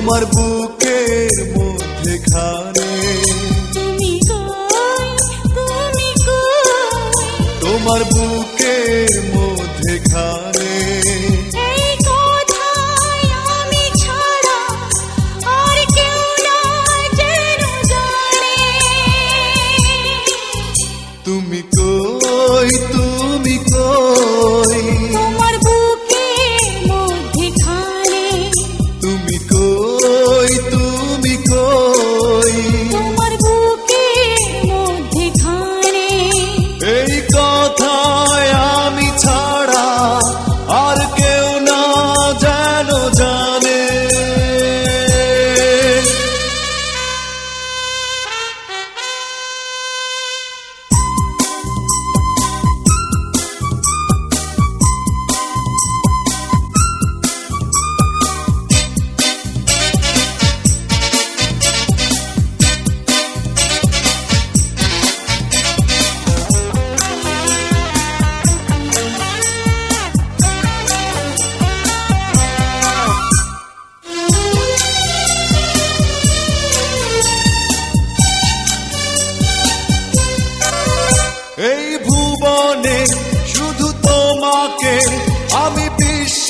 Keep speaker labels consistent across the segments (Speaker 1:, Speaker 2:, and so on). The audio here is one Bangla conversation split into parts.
Speaker 1: তোমার বুকের মধ্যে খান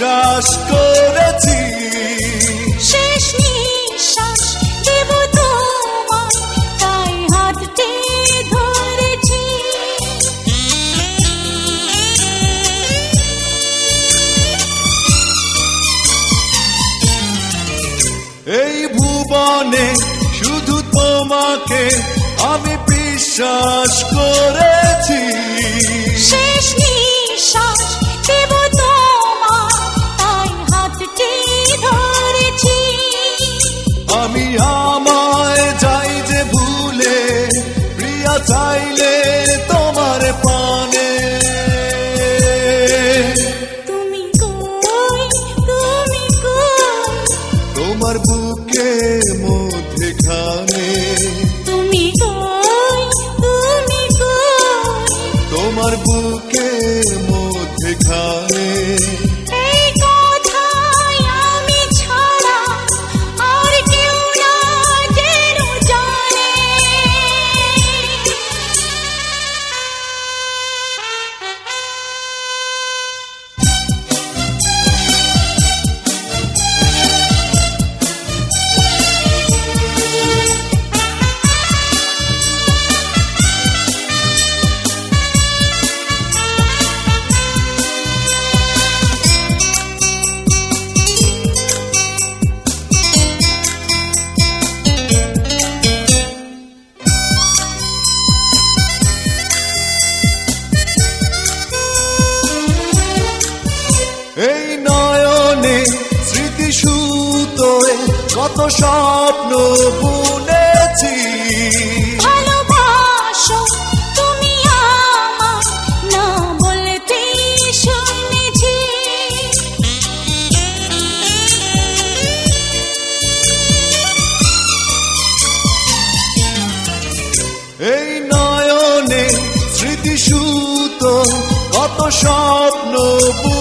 Speaker 2: নিঃশ্বাস করেছি। তাই
Speaker 1: এই ভুবনে শুধু তোমাকে আমি বিশ্বাস করেছি। কত স্বপ্ন বুনেছি।
Speaker 2: না শুনেছি।
Speaker 1: এই নয়নে স্মৃতিসূত কত স্বপ্ন
Speaker 2: বু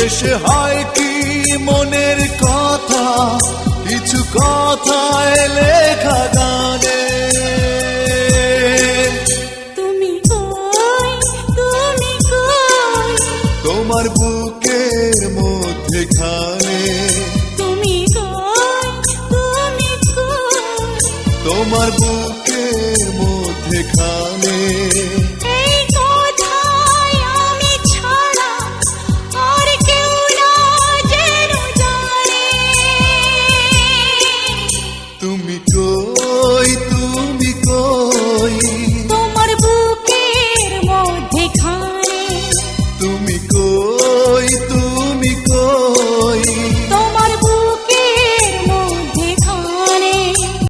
Speaker 1: শেষ হয় কি মনের কথা? কিছু কথা লেখা গানে
Speaker 2: তুমি
Speaker 1: তোমার বুক